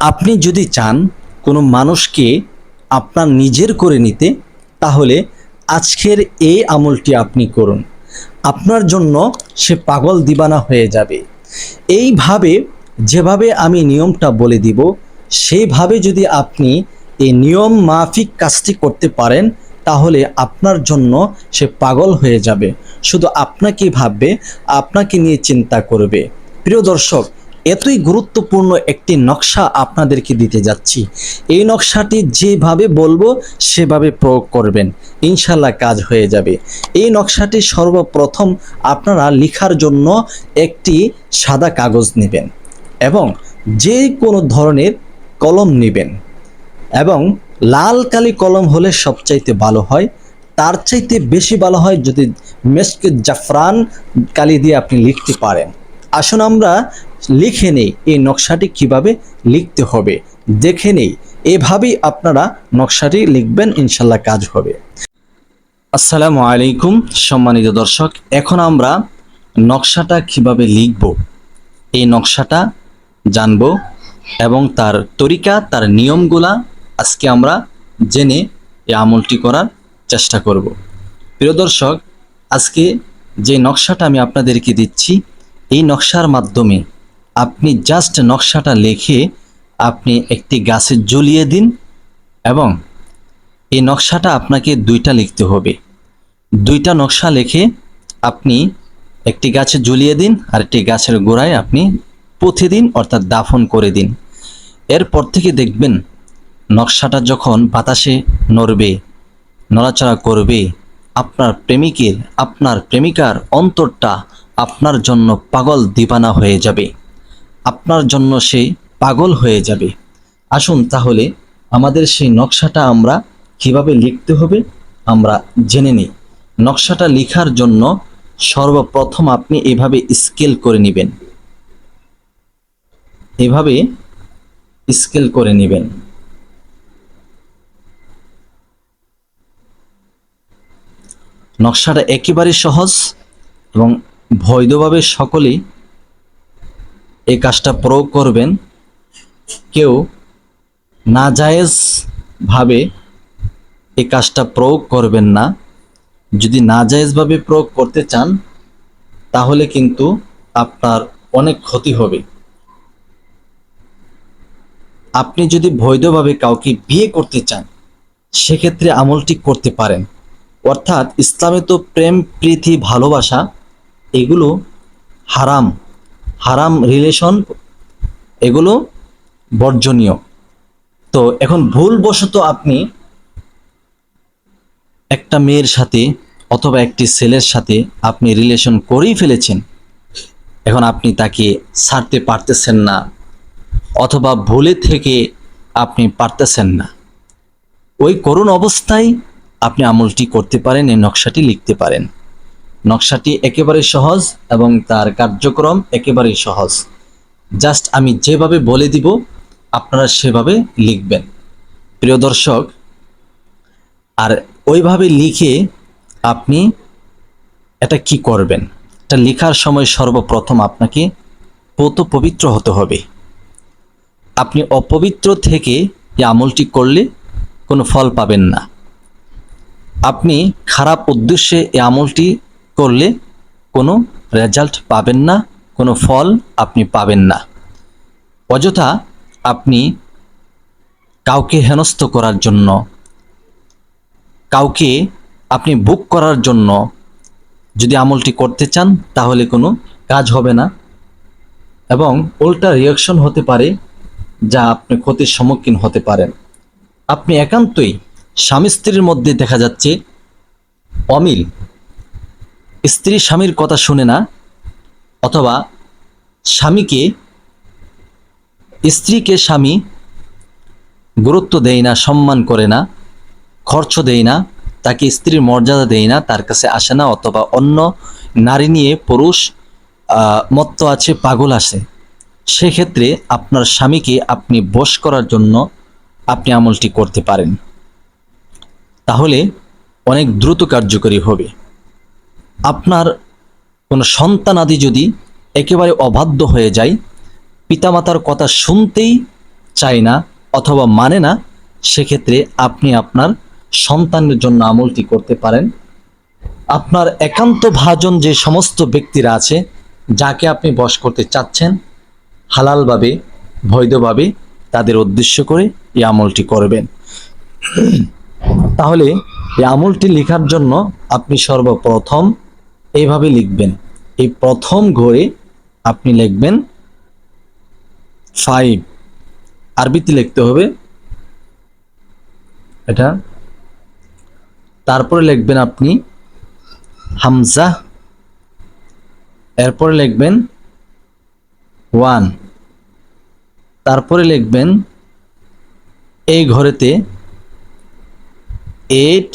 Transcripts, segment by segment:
আপনি যদি চান কোনো মানুষকে আপনার নিজের করে নিতে, তাহলে আজকের এই আমলটি আপনি করুন। আপনার জন্য সে পাগল দিবানা হয়ে যাবে। এইভাবে যেভাবে আমি নিয়মটা বলে দিব সেইভাবে যদি আপনি এই নিয়ম মাফিক কাজটি করতে পারেন, তাহলে আপনার জন্য সে পাগল হয়ে যাবে। শুধু আপনাকে ভাববে, আপনাকে নিয়ে চিন্তা করবে। প্রিয় দর্শক এতই গুরুত্বপূর্ণ একটি নকশা আপনাদেরকে দিতে যাচ্ছি। এই নকশাটি যেভাবে বলব, সেভাবে প্রয়োগ করবেন। ইনশাল্লাহ কাজ হয়ে যাবে। এই নকশাটি সর্বপ্রথম আপনারা লেখার জন্য একটি সাদা কাগজ নেবেন এবং যে কোনো ধরনের কলম নেবেন এবং লাল কালি কলম হলে সবচাইতে ভালো হয়। তার চাইতে বেশি ভালো হয় যদি মেসকে জাফরান কালি দিয়ে আপনি লিখতে পারেন। আসুন আমরা লিখে নেই এই নকশাটি কীভাবে লিখতে হবে। দেখে নেই। এভাবেই আপনারা নকশাটি লিখবেন, ইনশাল্লাহ কাজ হবে। আসসালামু আলাইকুম, সম্মানিত দর্শক। এখন আমরা নকশাটা কীভাবে লিখব, এই নকশাটা জানব এবং তার তরিকা, তার নিয়মগুলা আজকে আমরা জেনে এই আমলটি করার চেষ্টা করব। প্রিয় দর্শক, আজকে যে নকশাটা আমি আপনাদেরকে দিচ্ছি এই নকশার মাধ্যমে আপনি জাস্ট নকশাটা লিখে আপনি একটি গাছে ঝুলিয়ে দিন এবং এই নকশাটা আপনাকে দুইটা লিখতে হবে। দুইটা নকশা লিখে আপনি একটি গাছে ঝুলিয়ে দিন আর একটি গাছের গোড়ায় আপনি পুঁথে দিন, অর্থাৎ দাফন করে দিন। এরপর থেকে দেখবেন নকশাটা যখন বাতাসে নড়বে, নড়াচড়া করবে, আপনার প্রেমিকের, আপনার প্রেমিকার অন্তরটা আপনার জন্য পাগল দিবানা হয়ে যাবে। আপনার জন্য সে পাগল হয়ে যাবে। আসুন তাহলে আমাদের সেই নকশাটা আমরা কীভাবে লিখতে হবে আমরা জেনে নিই। নকশাটা লেখার জন্য সর্বপ্রথম আপনি এভাবে স্কেল করে নেবেন। এভাবে স্কেল করে নেবেন। নকশাটা একেবারে সহজ এবং বৈধভাবে সকলেই এই কাজটা প্রয়োগ করবেন। কেউ নাজায়েজ ভাবে এই কাজটা প্রয়োগ করবেন না। যদি নাজায়েজভাবে প্রয়োগ করতে চান, তাহলে কিন্তু আপনার অনেক ক্ষতি হবে। আপনি যদি বৈধভাবে কাউকে বিয়ে করতে চান, সেক্ষেত্রে আমলটি করতে পারেন। অর্থাৎ ইসলামে তো প্রেম, প্রীতি, ভালোবাসা এগুলো হারাম। হারাম রিলেশন এগুলো বর্জনীয়। তো এখন ভুলবশত আপনি একটা মেয়ের সাথে অথবা একটি ছেলের সাথে আপনি রিলেশন করেই ফেলেছেন। এখন আপনি তাকে ছাড়তে পারতেছেন না অথবা ভুলে থেকে আপনি পারতেছেন না। ওই করুণ অবস্থায় আপনি আমলটি করতে পারেন, এই নকশাটি লিখতে পারেন। নকশাটি একেবারে সহজ এবং তার কার্যক্রম একেবারেই সহজ। জাস্ট আমি যেভাবে বলে দিব, আপনারা সেভাবে লিখবেন। প্রিয় দর্শক, আর ওইভাবে লিখে আপনি এটা কি করবেন? এটা লেখার সময় সর্বপ্রথম আপনাকে পত পবিত্র হতে হবে। আপনি অপবিত্র থেকে এই আমলটি করলে কোনো ফল পাবেন না। আপনি খারাপ উদ্দেশ্যে এই আমলটি করলে কোনো রেজাল্ট পাবেন না, কোনো ফল আপনি পাবেন না। অযথা আপনি কাউকে হেনস্থ করার জন্য, কাউকে আপনি বুক করার জন্য যদি আমলটি করতে চান, তাহলে কোনো কাজ হবে না। এবং উল্টা রিয়াকশন হতে পারে, যা আপনি ক্ষতির সম্মুখীন হতে পারেন। আপনি একান্তই স্বামী স্ত্রীর মধ্যে দেখা যাচ্ছে অমিল স্ত্রী স্বামীর কথা শুনে না, অথবা স্বামীকে, স্ত্রীকে স্বামী গুরুত্ব দেয় না, সম্মান করে না, খরচ দেয় না, তাকে স্ত্রীর মর্যাদা দেয় না, তার কাছে আসে না, অথবা অন্য নারী নিয়ে পুরুষ মত্ত আছে, পাগল আছে। সেক্ষেত্রে আপনার স্বামীকে আপনি বশ করার জন্য আপনি আমলটি করতে পারেন। তাহলে অনেক দ্রুত কার্যকরী হবে। আপনার কোনো সন্তানাদি যদি একেবারে অবাধ্য হয়ে যায়, পিতামাতার কথা শুনতেই চায় না অথবা মানে না, সেক্ষেত্রে আপনি আপনার সন্তানের জন্য আমলটি করতে পারেন। আপনার একান্ত ভাজন যে সমস্ত ব্যক্তিরা আছে, যাকে আপনি বশ করতে চাচ্ছেন, হালালভাবে, বৈধভাবে তাদের উদ্দেশ্য করে এই আমলটি করবেন। তাহলে এই আমলটি লেখার জন্য আপনি সর্বপ্রথম এইভাবে লিখবেন। এই প্রথম ঘরে আপনি লিখবেন ফাইভ আরবিতে লিখতে হবে এটা। তারপরে লিখবেন আপনি হামজা। এরপরে লিখবেন ওয়ান। তারপরে লিখবেন এই ঘরেতে এইট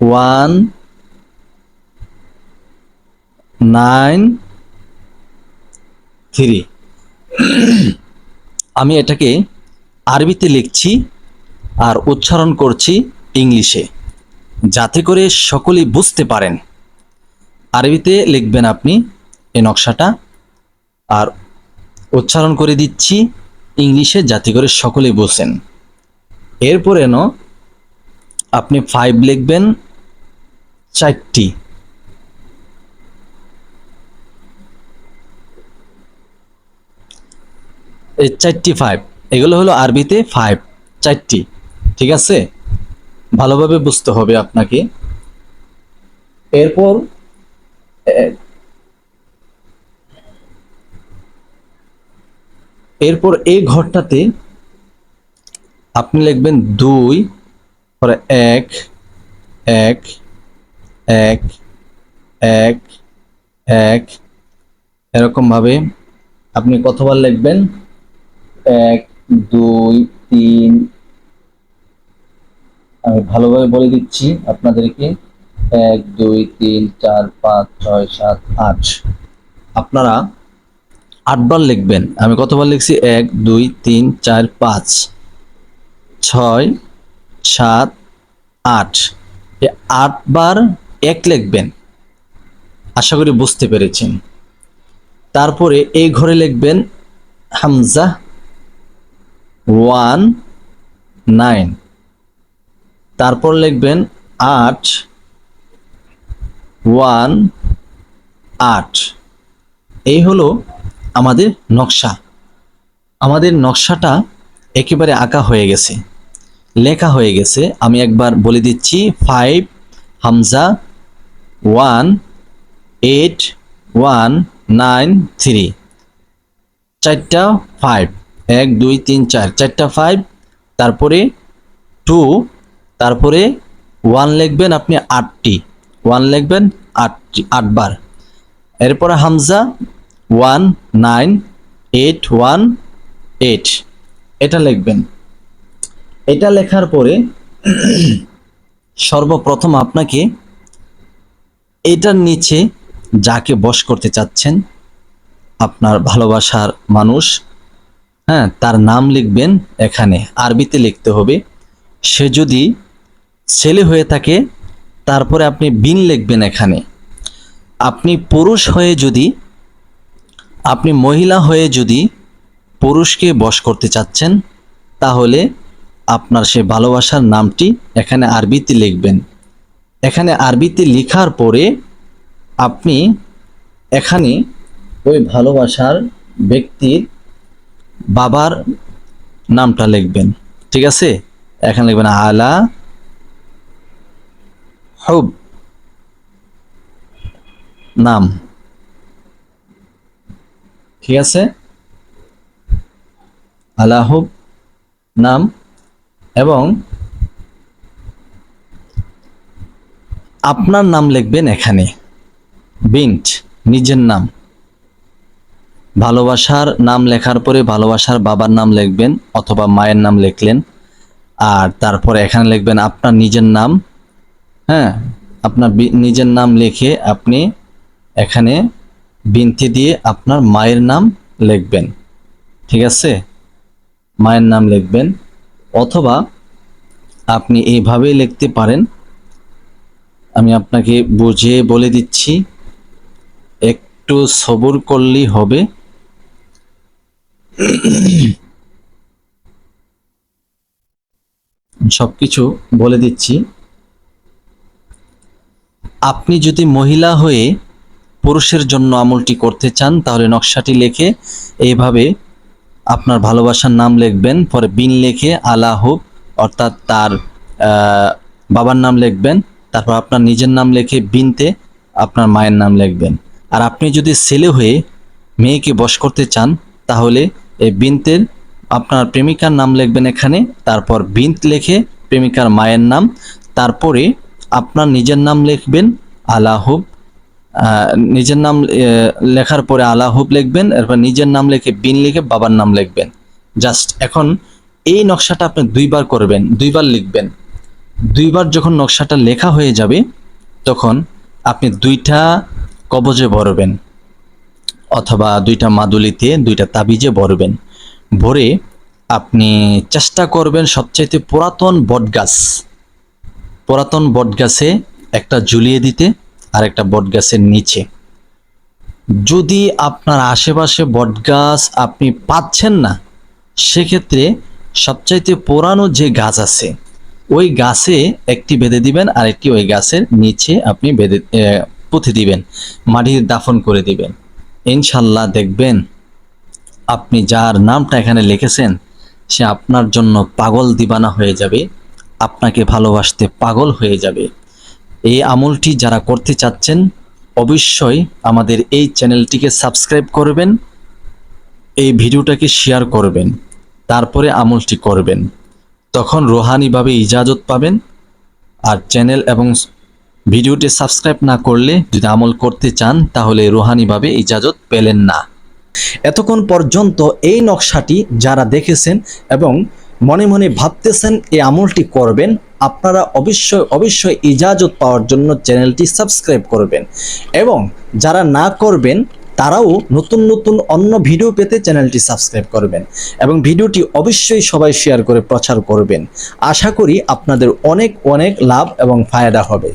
ওয়ান নাইন থ্রি। আমি এটাকে আরবিতে লিখছি আর উচ্চারণ করছি ইংলিশে, যাতে করে সকলেই বুঝতে পারেন। আরবিতে লিখবেন আপনি এই নকশাটা, আর উচ্চারণ করে দিচ্ছি ইংলিশে যাতে করে সকলেই বোঝেন। এরপরে ন আপনি ফাইভ লিখবেন, চারটি। এই চারটি ফাইভ এগুলো হলো আরবিতে ফাইভ চারটি। ঠিক আছে? ভালোভাবে বুঝতে হবে আপনাকে। এরপর এরপর এই ঘরটাতে আপনি লিখবেন দুই, পরে এক এক এক এক এক। এরকম ভাবে আপনি কতবার লিখবেন? এক, দুই, তিন। আমি ভালোভাবে বলে দিচ্ছি আপনাদেরকে। এক, দুই, তিন, চার, পাঁচ, ছয়, সাত, আট। আপনারা আটবার লিখবেন। আমি কতবার লিখছি? এক, দুই, তিন, চার, পাঁচ, ছয়, সাত, আট। আটবার এক লিখবেন। আশা করি বুঝতে পেরেছেন। তারপরে এই ঘরে লিখবেন হামজা। One, nine. তারপর লিখবেন আট, ওয়ান, আট। এই হলো আমাদের নকশা। আমাদের নকশাটা একেবারে আঁকা হয়ে গেছে, লেখা হয়ে গেছে। আমি একবার বলে দিচ্ছি five Hamza one eight one nine three চারটা ফাইভ এক, দুই, তিন, চার। চারটা ফাইভ তারপরে টু তারপরে ওয়ান লিখবেন আপনি আটটি। ওয়ান লিখবেন আটটি, আটবার। এরপরে Hamza one nine eight one eight এটা লিখবেন। এটা লেখার পরে সর্বপ্রথম আপনাকে এটার নিচে যাকে বশ করতে চাচ্ছেন, আপনার ভালোবাসার মানুষ হ্যাঁ তার নাম লিখবেন এখানে, আরবিতে লিখতে হবে। সে যদি ছেলে হয়ে থাকে, তারপরে আপনি বিন লিখবেন এখানে। আপনি পুরুষ হয়ে যদি, আপনি মহিলা হয়ে যদি পুরুষকে বশ করতে চাচ্ছেন, তাহলে আপনার সে ভালোবাসার নামটি এখানে আরবিতে লিখবেন। এখানে আরবিতে লেখার পরে আপনি এখানে ওই ভালোবাসার ব্যক্তির বাবার নামটা লিখবেন, ঠিক আছে? এখানে লিখবেন আলা হুব, নাম, ঠিক আছে? আলাহুব নাম এবং আপনার নাম লিখবেন এখানে, বিন্ট, নিজের নাম। ভালোবাসার নাম লেখার পরে ভালোবাসার বাবার নাম লিখবেন অথবা মায়ের নাম লিখলেন। আর তারপরে এখানে লিখবেন আপনার নিজের নাম। হ্যাঁ আপনার নিজের নাম লিখে আপনি এখানে বিনতি দিয়ে আপনার মায়ের নাম লিখবেন। ঠিক আছে? মায়ের নাম লিখবেন। অথবা আপনি এইভাবেই লিখতে পারেন। আমি আপনাকে বুঝিয়ে বলে দিচ্ছি, একটু সবুর করলেই হবে। সবকিছু বলে দিচ্ছি। আপনি যদি মহিলা হয়ে পুরুষের জন্য আমলটি করতে চান, তাহলে নকশাটি লিখে এইভাবে আপনার ভালোবাসার নাম লিখবেন, পরে বিন লিখে আলাহুব অর্থাৎ তার বাবার নাম লিখবেন, তারপর আপনার নিজের নাম লিখে বিনতে আপনার মায়ের নাম লিখবেন। আর আপনি যদি ছেলে হয়ে মেয়েকে বশ করতে চান, তাহলে এই বিনতের আপনার প্রেমিকার নাম লিখবেন এখানে, তারপর বিন্ত লিখে প্রেমিকার মায়ের নাম, তারপরে আপনার নিজের নাম লিখবেন আলাহুব নিজের নাম লেখার পরে আলাহুব লিখবেন, এরপর নিজের নাম লিখে বিন লিখে বাবার নাম লিখবেন। জাস্ট এখন এই নকশাটা আপনি দুইবার করবেন, দুইবার লিখবেন। দুইবার যখন নকশাটা লেখা হয়ে যাবে, তখন আপনি দুইটা কবজে ভরবেন। অথবা দুইটা মাদুলিতে দুইটা তাবিজে ভরবেন। ভরে আপনি চেষ্টা করবেন সবচাইতে পুরাতন বটগাছ। পুরাতন বটগাছে একটা ঝুলিয়ে দিতে আর একটা বটগাছের নিচে। যদি আপনার আশেপাশে বটগাছ আপনি পাচ্ছেন না, সেক্ষেত্রে সবচাইতে পুরানো যে গাছ আছে, ওই গাছে একটি বেঁধে দিবেন আর একটি ওই গাছের নিচে আপনি বেঁধে পুঁতে দিবেন মাটির দাফন করে দিবেন। ইনশাল্লাহ দেখবেন আপনি যার নামটা এখানে লিখেছেন, সে আপনার জন্য পাগল দিবানা হয়ে যাবে, আপনাকে ভালোবাসতে পাগল হয়ে যাবে। এই আমলটি যারা করতে চাচ্ছেন, অবশ্যই আমাদের এই চ্যানেলটিকে সাবস্ক্রাইব করবেন, এই ভিডিওটাকে শেয়ার করবেন, তারপরে আমলটি করবেন। তখন রোহানিভাবে ইজাজত পাবেন, আর চ্যানেল এবং ভিডিওটি সাবস্ক্রাইব না করলে যদি আমল করতে চান, তাহলে রোহানিভাবে ইজাজত পেলেন না। এতক্ষণ পর্যন্ত এই নকশাটি যারা দেখেছেন এবং মনে মনে ভাবতেছেন এই আমলটি করবেন, আপনারা অবশ্যই অবশ্যই ইজাজত পাওয়ার জন্য চ্যানেলটি সাবস্ক্রাইব করবেন এবং যারা না করবেন, তারাও নতুন নতুন অন্য ভিডিও পেতে চ্যানেলটি সাবস্ক্রাইব করবেন এবং ভিডিওটি অবশ্যই সবাই শেয়ার করে প্রচার করবেন। আশা করি আপনাদের অনেক অনেক লাভ এবং ফায়দা হবে।